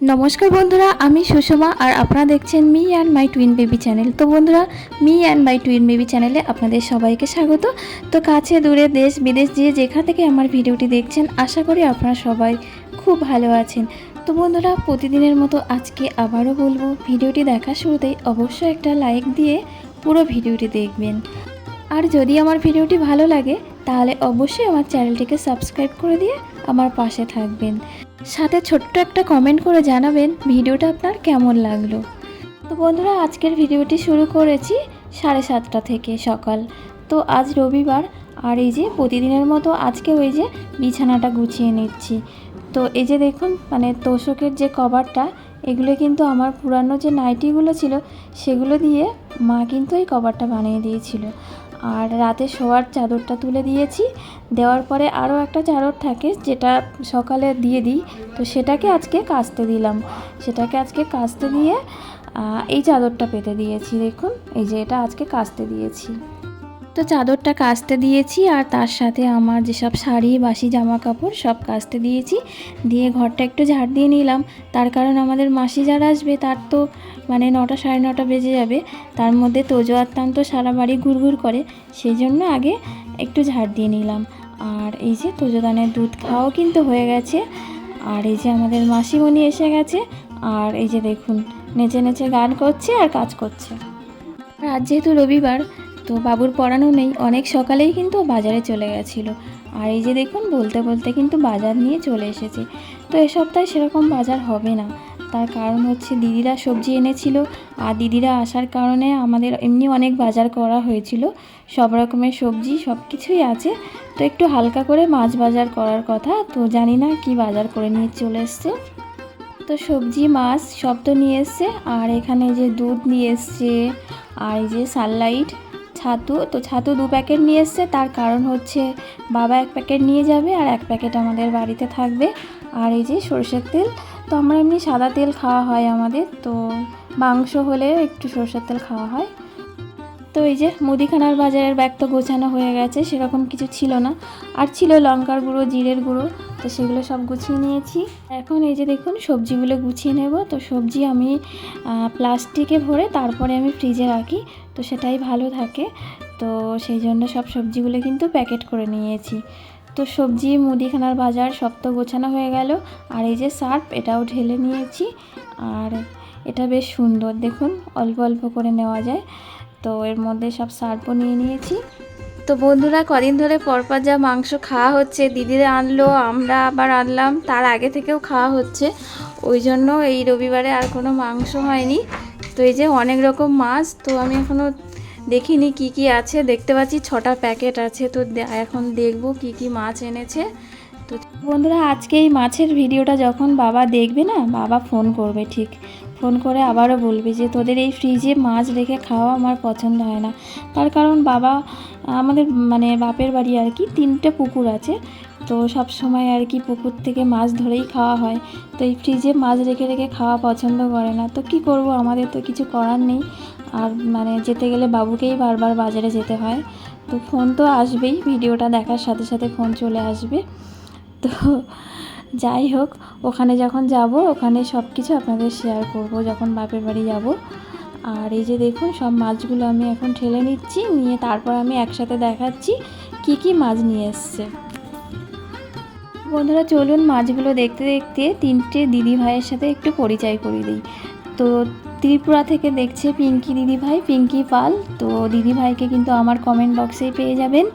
নমস্কার বন্ধুরা, আমি সুষমা আর আপনারা দেখছেন me and my twin baby channel. তো বন্ধুরা, me and my twin baby চ্যানেলে আপনাদের সবাইকে স্বাগত। তো কাছে দূরে দেশ, বিদেশ দিয়ে যেখান থেকে আমার ভিডিওটি দেখছেন, আশা করি আপনারা সবাই খুব ভালো আছেন। তো বন্ধুরা, প্রতিদিনের মতো আজকে আবারও বলব, ভিডিওটি দেখার শুরুতেই অবশ্যই একটা লাইক দিয়ে পুরো ভিডিওটি দেখবেন। আর যদি আমার ভিডিওটি ভালো লাগে, তাহলে অবশ্যই আমার চ্যানেলটিকে সাবস্ক্রাইব করে দিয়ে আমার পাশে থাকবেন। সাথে ছোট্ট একটা কমেন্ট করে জানাবেন ভিডিওটা আপনার কেমন লাগল। তো বন্ধুরা, আজকের ভিডিওটি শুরু করেছি সাড়ে সাতটা থেকে সকাল। তো আজ রবিবার, আর এই যে প্রতিদিনের মতো আজকে ওই যে বিছানাটা গুছিয়ে নিচ্ছি। তো এই যে দেখুন মানে তোষকের যে কভারটা, এগুলো কিন্তু আমার পুরানো যে নাইটিগুলো ছিল, সেগুলো দিয়ে মা কিন্তু এই কভারটা বানিয়ে দিয়েছিল। আর রাতে শোয়ার চাদরটা তুলে দিয়েছি। দেওয়ার পরে আরও একটা চাদর থাকে, যেটা সকালে দিয়ে দিই। তো সেটাকে আজকে কাচতে দিলাম। সেটাকে আজকে কাচতে দিয়ে এই চাদরটা পেতে দিয়েছি, দেখুন। এই যে এটা আজকে কাচতে দিয়েছি। তো চাদরটা কাচতে দিয়েছি আর তার সাথে আমার যেসব শাড়ি, বাসি জামা কাপড় সব কাচতে দিয়েছি। দিয়ে ঘরটা একটু ঝাড় দিয়ে নিলাম। তার কারণ আমাদের মাসি যারা আসবে তার তো মানে নটা সাড়ে নটা বেজে যাবে। তার মধ্যে তোজো আত্মান তো সারা বাড়ি ঘুরঘুর করে। সেই জন্য আগে একটু ঝাড় দিয়ে নিলাম। আর এই যে তোজোদানের দুধ খাওয়াও কিন্তু হয়ে গেছে। আর এই যে আমাদের মাসিমণি এসে গেছে। আর এই যে দেখুন, নেচে নেচে গান করছে আর কাজ করছে। আর যেহেতু রবিবার তো বাবুর পড়ানো নেই। অনেক সকালেই কিন্তু বাজারে চলে গেছিল। আর এই যে দেখুন, বলতে বলতে কিন্তু বাজার নিয়ে চলে এসেছে। তো এ সপ্তাহে সেরকম বাজার হবে না। তার কারণ হচ্ছে দিদিরা সবজি এনেছিল। আর দিদিরা আসার কারণে আমাদের এমনি অনেক বাজার করা হয়েছিল। সব রকমের সবজি, সব কিছুই আছে। তো একটু হালকা করে মাছ বাজার করার কথা। তো জানি না কি বাজার করে নিয়ে চলে এসছে। তো সবজি, মাছ সব তো নিয়ে এসছে। আর এখানে যে দুধ নিয়ে এসছে। আর এই যে সানলাইট। ছাতু, তো ছাতু দু প্যাকেট নিয়ে এসছে। তার কারণ হচ্ছে বাবা এক প্যাকেট নিয়ে যাবে আর এক প্যাকেট আমাদের বাড়িতে থাকবে। আর এই যে সরষের তেল, তো আমরা এমনি সাদা তেল খাওয়া হয় আমাদের। তো মাংস হলে একটু সরষের তেল খাওয়া হয়। তো এই যে মুদিখানার বাজারের ব্যাগ তো গোছানো হয়ে গেছে, সেরকম কিছু ছিল না। আর ছিল লঙ্কার গুঁড়ো, জিরের গুঁড়ো, তো সেগুলো সব গুছিয়ে নিয়েছি। এখন এই যে দেখুন, সবজিগুলো গুছিয়ে নেব। তো সবজি আমি প্লাস্টিকে ভরে তারপরে আমি ফ্রিজে রাখি, তো সেটাই ভালো থাকে। তো সেই জন্য সব সবজিগুলো কিন্তু প্যাকেট করে নিয়েছি। তো সবজি, মুদিখানার বাজার সব তো গোছানো হয়ে গেল। আর এই যে সার্ফ, এটাও ঢেলে নিয়েছি। আর এটা বেশ সুন্দর, দেখুন, অল্প অল্প করে নেওয়া যায়। তো এর মধ্যে সব সার্ফও নিয়ে নিয়েছি। তো বন্ধুরা, কদিন ধরে পরপর যা মাংস খাওয়া হচ্ছে, দিদিরা আনলো, আমরা আবার আনলাম, তার আগে থেকেও খাওয়া হচ্ছে। ওই জন্য এই রবিবারে আর কোনো মাংস হয়নি। তো এই যে অনেক রকম মাছ, তো আমি এখনও দেখিনি কি কি আছে। দেখতে পাচ্ছি ছটা প্যাকেট আছে, তো এখন দেখব কি কি মাছ এনেছে। তো বন্ধুরা, আজকে এই মাছের ভিডিওটা যখন বাবা দেখবে না, বাবা ফোন করবে ঠিক। ফোন করে আবারও বলবে যে তোদের এই ফ্রিজে মাছ রেখে খাওয়া আমার পছন্দ হয় না। তার কারণ বাবা, আমাদের মানে বাপের বাড়ি আর কি তিনটে পুকুর আছে। তো সব সময় আর কি পুকুর থেকে মাছ ধরেই খাওয়া হয়। তো এই ফ্রিজে মাছ রেখে রেখে খাওয়া পছন্দ করে না। তো কি করব, আমাদের তো কিছু করার নেই। আর মানে যেতে গেলে বাবুকেই বারবার বাজারে যেতে হয়। তো ফোন তো আসবেই, ভিডিওটা দেখার সাথে সাথে ফোন চলে আসবে। তো যাই হোক, ওখানে যখন যাব, ওখানে সব কিছু আপনাদের শেয়ার করব যখন বাপের বাড়ি যাব। আর এই যে দেখুন, সব মাছগুলো আমি এখন ঠেলে নিচ্ছি, নিয়ে তারপর আমি একসাথে দেখাচ্ছি কি কি মাছ নিয়ে এসছে। বন্ধুরা, চলুন মাছগুলো দেখতে দেখতে তিনটে দিদি ভাইয়ের সাথে একটু পরিচয় করিয়ে দিই। তো ত্রিপুরা থেকে দেখছে পিঙ্কি দিদিভাই, পিঙ্কি পাল। তো দিদিভাইকে কিন্তু আমার কমেন্ট বক্সেই পেয়ে যাবেন।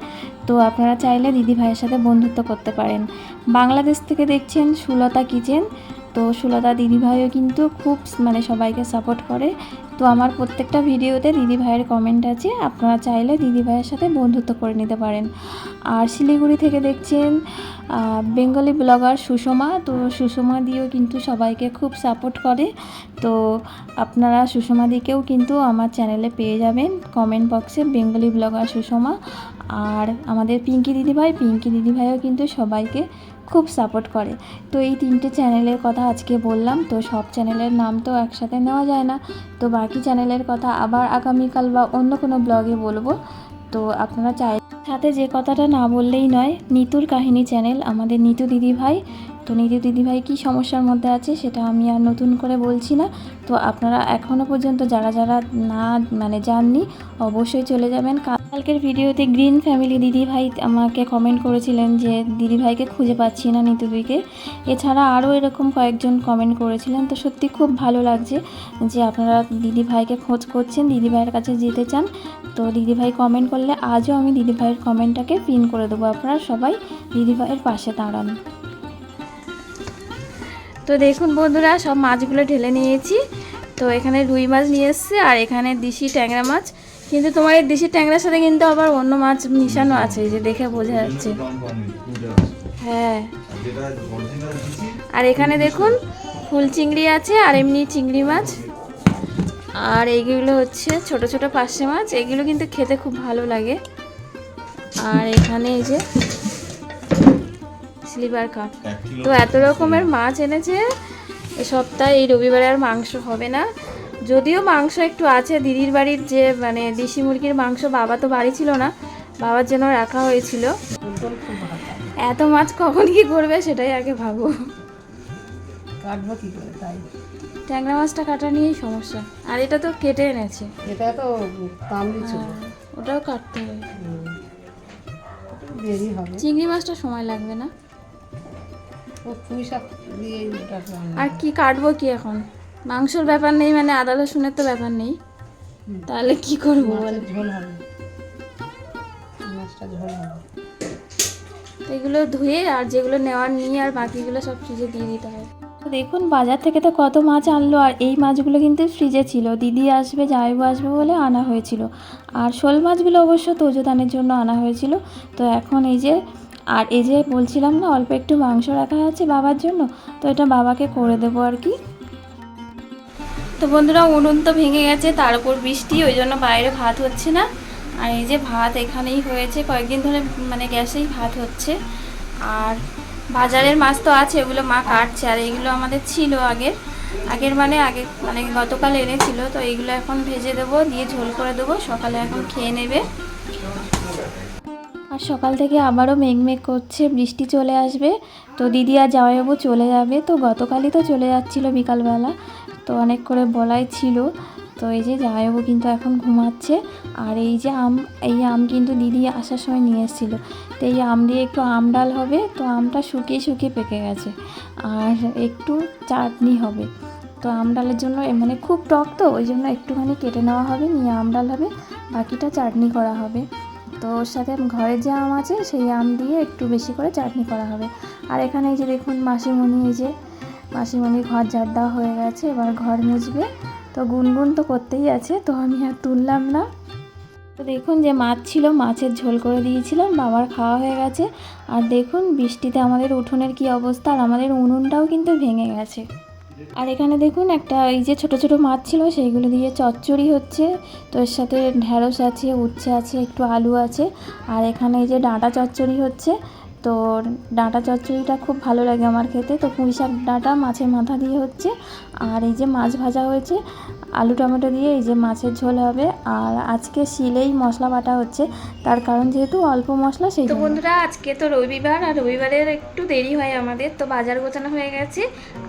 তো আপনারা চাইলে দিদিভাইয়ের সাথে বন্ধুত্ব করতে পারেন। বাংলাদেশ থেকে দেখছেন সুলতা কিচেন। তো সুলতা দিদিভাইও কিন্তু খুব মানে সবাইকে সাপোর্ট করে। তো আমার প্রত্যেকটা ভিডিওতে দিদিভাইয়ের কমেন্ট আছে, আপনারা চাইলে দিদিভাইয়ের সাথে বন্ধুত্ব করে নিতে পারেন। আর শিলিগুড়ি থেকে দেখছেন বেঙ্গলি ব্লগার সুষমা, তো সুষমা দিও কিন্তু সবাইকে খুব সাপোর্ট করে। তো আপনারা সুষমা দিকেও কিন্তু আমার চ্যানেলে পেয়ে যাবেন কমেন্ট বক্সে বেঙ্গলি ব্লগার সুষমা। আর আমাদের পিঙ্কি দিদিভাই, পিঙ্কি দিদিভাইও কিন্তু সবাইকে খুব সাপোর্ট করে। তো এই তিনটে চ্যানেলের কথা আজকে বললাম, তো সব চ্যানেলের নাম তো একসাথে নেওয়া যায় না। তো বাকি চ্যানেলের কথা আবার আগামীকাল বা অন্য কোনো ব্লগে বলব। তো আপনারা চাই সাথে যে কথাটা না বললেই নয়, নিতুর কাহিনী চ্যানেল আমাদের নিতু দিদি ভাই। তো নিধি দিদিভাই কী সমস্যার মধ্যে আছে সেটা আমি আর নতুন করে বলছি না। তো আপনারা এখনও পর্যন্ত যারা যারা না মানে যাননি অবশ্যই চলে যাবেন। কালকের ভিডিওতে গ্রিন ফ্যামিলি দিদিভাই আমাকে কমেন্ট করেছিলেন যে, দিদিভাইকে খুঁজে পাচ্ছি না নিতুদিকে। এছাড়া আরও এরকম কয়েকজন কমেন্ট করেছিলেন। তো সত্যি খুব ভালো লাগছে যে, আপনারা দিদিভাইকে খোঁজ করছেন, দিদিভাইয়ের কাছে যেতে চান। তো দিদিভাই কমেন্ট করলে আজও আমি দিদিভাইয়ের কমেন্টটাকে পিন করে দেবো। আপনারা সবাই দিদিভাইয়ের পাশে দাঁড়ান। তো দেখুন বন্ধুরা, সব মাছগুলো ঢেলে নিয়েছি। তো এখানে রুই মাছ নিয়ে এসছে আর এখানে দিশি ট্যাংরা মাছ। কিন্তু তোমার এই দেশি ট্যাংরার সাথে কিন্তু আবার অন্য মাছ মিশানো আছে যে দেখে বোঝা যাচ্ছে। হ্যাঁ। আর এখানে দেখুন ফুল চিংড়ি আছে আর এমনি চিংড়ি মাছ। আর এইগুলো হচ্ছে ছোট ছোট পার্শে মাছ এগুলো কিন্তু খেতে খুব ভালো লাগে। আর এখানে এই যে স্লিপার কাপ। তো এত রকমের মাছ এনেছে এ সপ্তাহে এই রবিবারে আর মাংস হবে না। যদিও মাংস একটু আছে দিদির বাড়ির যে মানে দেশি মুরগির মাংস বাবা তো বাড়ি ছিল না বাবার জন্য রাখা হয়েছিল। এত মাছ কখন কি করবে সেটাই আগে ভাবো। কাটবো কি করে তাই। ট্যাংরা মাছটা কাটা নিয়েই সমস্যা। আর এটা তো কেটে এনেছে। এটা তো ছিল হ্যাঁ, ওটাও কাটতে হবে। দেরি হবে। চিংড়ি মাছটা সময় লাগবে না। ও পুঁই শাক দিয়ে আর কি কাটবো কি এখন? মাংসর ব্যাপার নেই মানে আদা রসুনের তো ব্যাপার নেই। তাহলে কি করব বল? ঝোল হবে। মাছটা ঝোল হবে। এগুলো ধুয়ে আর যেগুলো নেওয়ার নিয়ে আর বাকিগুলো সব ফ্রিজে দিয়ে দিতে হয় তো দেখুন বাজার থেকে তো কত মাছ আনলো আর এই মাছগুলো কিন্তু ফ্রিজে ছিল। দিদি আসবে জামাইবু আসবে বলে আনা হয়েছিল। আর শোল মাছগুলো অবশ্য তোজোদানের জন্য আনা হয়েছিল। তো এখন এই যে আর এই যে বলছিলাম না অল্প একটু মাংস রাখা আছে বাবার জন্য তো এটা বাবাকে করে দেবো আর কি। তো বন্ধুরা, উনুন তো ভেঙে গেছে, তার উপর বৃষ্টি, ওই জন্য বাইরে ভাত হচ্ছে না। আর এই যে ভাত এখানেই হয়েছে, কয়েকদিন ধরে মানে গ্যাসেই ভাত হচ্ছে। আর বাজারের মাছ তো আছে, এগুলো মা কাটছে, আর এগুলো আমাদের ছিল আগের আগের মানে আগে মানে গতকাল এনেছিল, তো এইগুলো এখন ভেজে দেবো, দিয়ে ঝোল করে দেবো, সকালে এখন খেয়ে নেবে। আর সকাল থেকে আবারও মেঘমেঘ করছে, বৃষ্টি চলে আসবে। তো দিদি আর জামাইবাবু চলে যাবে, তো গতকালই তো চলে যাচ্ছিল বিকালবেলা। তো অনেক করে বলাই ছিল। তো এই যে জামাইবাবু কিন্তু এখন ঘুমাচ্ছে। আর এই যে আম, এই আম কিন্তু দিদি আসার সময় নিয়ে এসেছিল। তো এই আম দিয়ে একটু আম ডাল হবে। তো আমটা শুকিয়ে শুকিয়ে পেকে গেছে। আর একটু চাটনি হবে। তো আম ডালের জন্য মানে খুব টক তো, ওই জন্য একটুখানি কেটে নেওয়া হবে, নিয়ে আম ডাল হবে। বাকিটা চাটনি করা হবে। তো ওর সাথে ঘরের যে আম আছে, সেই আম দিয়ে একটু বেশি করে চাটনি করা হবে। আর এখানে এই যে দেখুন মাসিমণি, এই যে মাসিমণির ঘর ঝাড় দেওয়া হয়ে গেছে, এবার ঘর মুছবে। তো গুনগুন তো করতেই আছে, তো আমি আর তুললাম না। তো দেখুন যে মাছ ছিল, মাছের ঝোল করে দিয়েছিলাম, বাবার খাওয়া হয়ে গেছে। আর দেখুন বৃষ্টিতে আমাদের উঠোনের কি অবস্থা, আর আমাদের উনুনটাও কিন্তু ভেঙে গেছে। আর এখানে দেখুন একটা এই যে ছোট ছোট মাছ ছিল, সেইগুলো দিয়ে চচ্চড়ি হচ্ছে। তো এর সাথে ঢ্যাঁড়স আছে, উচ্ছে আছে, একটু আলু আছে। আর এখানে এই যে ডাঁটা চচ্চড়ি হচ্ছে তো ডাঁটা চচ্চড়িটা খুব ভালো লাগে আমার খেতে। তো পুঁই শাক ডাঁটা মাছের মাথা দিয়ে হচ্ছে। আর এই যে মাছ ভাজা হয়েছে আলু টমেটো দিয়ে এই যে মাছের ঝোল হবে। আর আজকে শিলেই মশলা বাটা হচ্ছে। তার কারণ যেহেতু অল্প মশলা সেই তো বন্ধুরা আজকে তো রবিবার আর রবিবারের একটু দেরি হয় আমাদের। তো বাজার গোছানো হয়ে গেছে।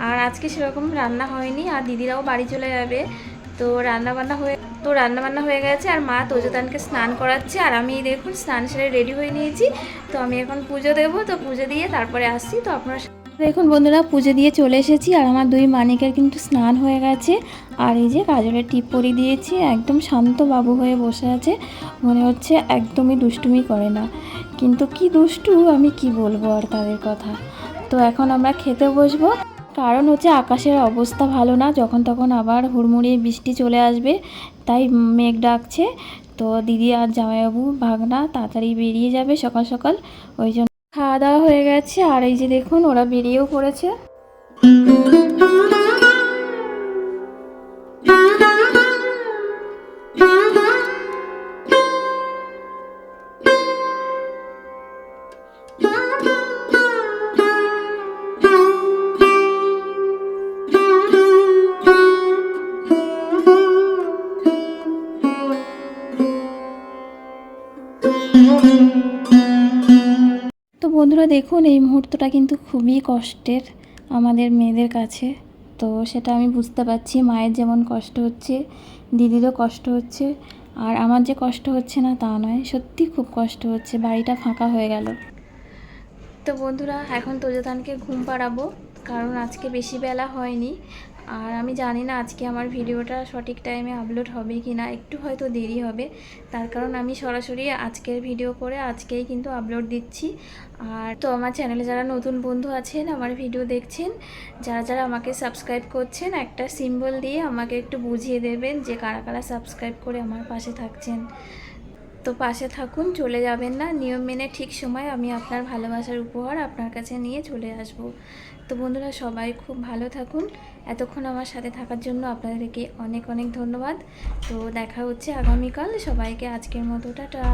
আর আজকে সেরকম রান্না হয়নি আর দিদিরাও বাড়ি চলে যাবে। তো রান্না বান্না হয়ে তো রান্নাবান্না হয়ে গেছে আর মা তোজোদানকে স্নান করাচ্ছে আর আমি দেখুন স্নান সেরে রেডি হয়ে নিয়েছি। তো আমি এখন পুজো দেবো, তো পুজো দিয়ে তারপরে আসছি। তো আপনারা দেখুন বন্ধুরা, পুজো দিয়ে চলে এসেছি আর আমার দুই মানিকের কিন্তু স্নান হয়ে গেছে। আর এই যে কাজলের টিপ পরিয়ে দিয়েছি, একদম শান্ত বাবু হয়ে বসে আছে। মনে হচ্ছে একদমই দুষ্টুমি করে না। কিন্তু কি দুষ্টু, আমি কি বলব আর তাদের কথা। তো এখন আমরা খেতে বসবো। কারণ হচ্ছে আকাশের অবস্থা ভালো না, যখন তখন আবার হুড়মুড়িয়ে বৃষ্টি চলে আসবে, তাই মেঘ ডাকছে। তো দিদি আর জামাইবাবু ভাগনা তাড়াতাড়ি বেরিয়ে যাবে সকাল সকাল, ওই জন্য খাওয়া দাওয়া হয়ে গেছে। আর এই যে দেখুন, ওরা বেরিয়েও পড়েছে। তো বন্ধুরা দেখুন, এই মুহূর্তটা কিন্তু খুবই কষ্টের আমাদের মেয়েদের কাছে। তো সেটা আমি বুঝতে পারছি, মায়ের যেমন কষ্ট হচ্ছে, দিদিরও কষ্ট হচ্ছে, আর আমার যে কষ্ট হচ্ছে না তা নয়, সত্যি খুব কষ্ট হচ্ছে, বাড়িটা ফাঁকা হয়ে গেল। তো বন্ধুরা, এখন তোজতানকে ঘুম পাড়াবো। কারণ আজকে বেশি বেলা হয়নি। আর আমি জানি না আজকে আমার ভিডিওটা সঠিক টাইমে আপলোড হবে কি না একটু হয়তো দেরি হবে। তার কারণ আমি সরাসরি আজকের ভিডিও করে আজকেই কিন্তু আপলোড দিচ্ছি। আর তো আমার চ্যানেলে যারা নতুন বন্ধু আছেন, আমার ভিডিও দেখছেন, যারা যারা আমাকে সাবস্ক্রাইব করছেন, একটা সিম্বল দিয়ে আমাকে একটু বুঝিয়ে দেবেন যে কারা কারা সাবস্ক্রাইব করে আমার পাশে থাকছেন। তো পাশে থাকুন, চলে যাবেন না। নিয়ম মেনে ঠিক সময় আমি আপনার ভালোবাসার উপহার আপনার কাছে নিয়ে চলে আসব। তো বন্ধুরা, সবাই খুব ভালো থাকুন। এতক্ষণ আমার সাথে থাকার জন্য আপনাদেরকে অনেক অনেক ধন্যবাদ। তো দেখা হচ্ছে আগামীকাল। সবাইকে আজকের মতো, টাটা।